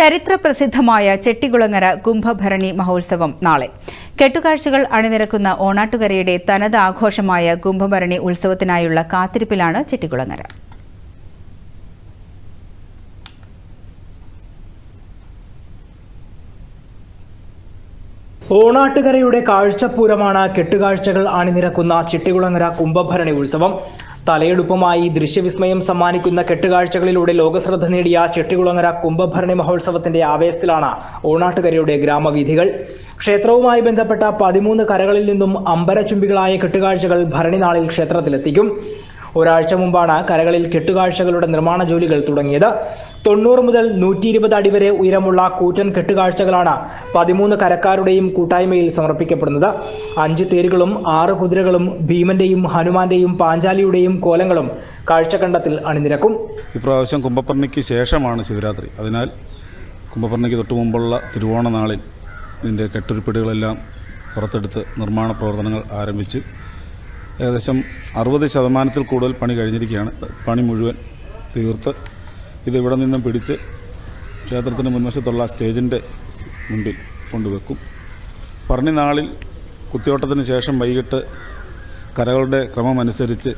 ചരിത്ര പ്രസിദ്ധമായ ചെട്ടികുളങ്ങര കുംഭഭരണി മഹോത്സവം നാളെ. കെട്ടുകാഴ്ചകൾ അണിനിരക്കുന്ന ഓണാട്ടുകരയുടെ തനത് ആഘോഷമായ കുംഭഭരണി ഉത്സവത്തിനായുള്ള കാത്തിരിപ്പിലാണ് ചെട്ടികുളങ്ങര. ഓണാട്ടുകരയുടെ കാഴ്ചപ്പൂരമാണ് കെട്ടുകാഴ്ചകൾ അണിനിരക്കുന്ന ചിട്ടികുളങ്ങര കുംഭഭരണി ഉത്സവം. തലയെടുപ്പുമായി ദൃശ്യവിസ്മയം സമ്മാനിക്കുന്ന കെട്ടുകാഴ്ചകളിലൂടെ ലോകശ്രദ്ധ നേടിയ ചെട്ടികുളങ്ങര കുംഭഭരണി മഹോത്സവത്തിന്റെ ആവേശത്തിലാണ് ഓണാട്ടുകരയുടെ ഗ്രാമവീഥികൾ. ക്ഷേത്രവുമായി ബന്ധപ്പെട്ട പതിമൂന്ന് കരകളിൽ നിന്നും അമ്പരചുംബികളായ കെട്ടുകാഴ്ചകൾ ഭരണിനാളിൽ ക്ഷേത്രത്തിലെത്തിക്കും. ഒരാഴ്ച മുമ്പാണ് കരകളിൽ കെട്ടുകാഴ്ചകളുടെ നിർമ്മാണ ജോലികൾ തുടങ്ങിയത്. തൊണ്ണൂറ് മുതൽ നൂറ്റി ഇരുപത് അടി വരെ ഉയരമുള്ള കൂറ്റൻ കെട്ടുകാഴ്ചകളാണ് പതിമൂന്ന് കരക്കാരുടെയും കൂട്ടായ്മയിൽ സമർപ്പിക്കപ്പെടുന്നത്. അഞ്ച് തേരുകളും ആറ് കുതിരകളും ഭീമന്റെയും ഹനുമാന്റെയും പാഞ്ചാലിയുടെയും കോലങ്ങളും കാഴ്ചക്കണ്ടത്തിൽ അണിനിരക്കും. ഇപ്രാവശ്യം കുംഭപ്പർണിക്ക് ശേഷമാണ് ശിവരാത്രി. അതിനാൽ കുംഭപ്പർണിക്ക് തൊട്ട് മുമ്പുള്ള തിരുവോണ നാളിൽ ഇതിന്റെ കെട്ടുരുപ്പിടികളെല്ലാം പുറത്തെടുത്ത് നിർമ്മാണ പ്രവർത്തനങ്ങൾ ആരംഭിച്ച് ഏകദേശം അറുപത് ശതമാനത്തിൽ കൂടുതൽ പണി കഴിഞ്ഞിരിക്കുകയാണ്. പണി മുഴുവൻ തീർത്ത് ഇത് ഇവിടെ നിന്നും പിടിച്ച് ക്ഷേത്രത്തിന് മുൻവശത്തുള്ള സ്റ്റേജിന്റെ മുൻപിൽ കൊണ്ടുവെക്കും. പറഞ്ഞ നാളിൽ കുത്തിയോട്ടത്തിന് ശേഷം വൈകിട്ട് കരകളുടെ ക്രമമനുസരിച്ച്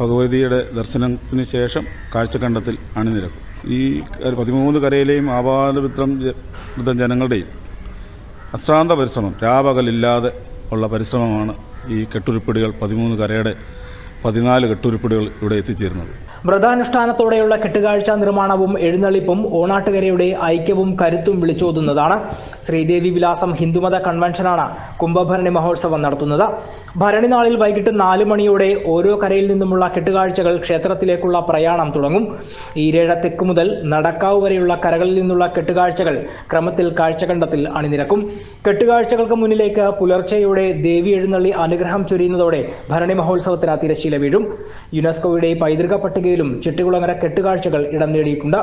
ഭഗവതിയുടെ ദർശനത്തിന് ശേഷം കാഴ്ചക്കണ്ടത്തിൽ അണിനിരക്കും. ഈ പതിമൂന്ന് കരയിലെയും ആപാലവൃത്തം വൃത്തം ജനങ്ങളുടെയും അശ്രാന്ത പരിശ്രമം രാപകലില്ലാതെ ഉള്ള പരിശ്രമമാണ് ഈ കെട്ടുരുപ്പിടികൾ പതിമൂന്ന് കരയുടെ പതിനാല് കെട്ടുരുപ്പിടികൾ ഇവിടെ എത്തിച്ചേരുന്നത്. വ്രതാനുഷ്ഠാനത്തോടെയുള്ള കെട്ടുകാഴ്ച നിർമ്മാണവും എഴുന്നള്ളിപ്പും ഓണാട്ടുകരയുടെ ഐക്യവും കരുത്തും വിളിച്ചോതുന്നതാണ്. ശ്രീദേവി വിലാസം ഹിന്ദുമത കൺവെൻഷനാണ് കുംഭഭരണി മഹോത്സവം നടത്തുന്നത്. ഭരണിനാളിൽ വൈകിട്ട് നാല് മണിയോടെ ഓരോ കരയിൽ നിന്നുമുള്ള കെട്ടുകാഴ്ചകൾ ക്ഷേത്രത്തിലേക്കുള്ള പ്രയാണം തുടങ്ങും. ഈരേഴ തെക്ക് മുതൽ നടക്കാവ് വരെയുള്ള കരകളിൽ നിന്നുള്ള കെട്ടുകാഴ്ചകൾ ക്രമത്തിൽ കാഴ്ചകണ്ടത്തിൽ അണിനിരക്കും. കെട്ടുകാഴ്ചകൾക്ക് മുന്നിലേക്ക് പുലർച്ചെയോടെ ദേവി എഴുന്നള്ളി അനുഗ്രഹം ചൊരിയുന്നതോടെ ഭരണി മഹോത്സവത്തിന് തിരശ്ശീല വീഴും. യുനെസ്കോയുടെ പൈതൃക പട്ടികയിലും ചിട്ടികുളങ്ങര കെട്ടുകാഴ്ചകൾ ഇടം നേടിയിട്ടുണ്ട്.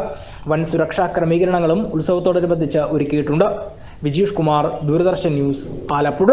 വൻ സുരക്ഷാ ക്രമീകരണങ്ങളും ഉത്സവത്തോടനുബന്ധിച്ച് ഒരുക്കിയിട്ടുണ്ട്. വിജീഷ് കുമാർ ദൂരദർശൻ ന്യൂസ് ആലപ്പുഴ.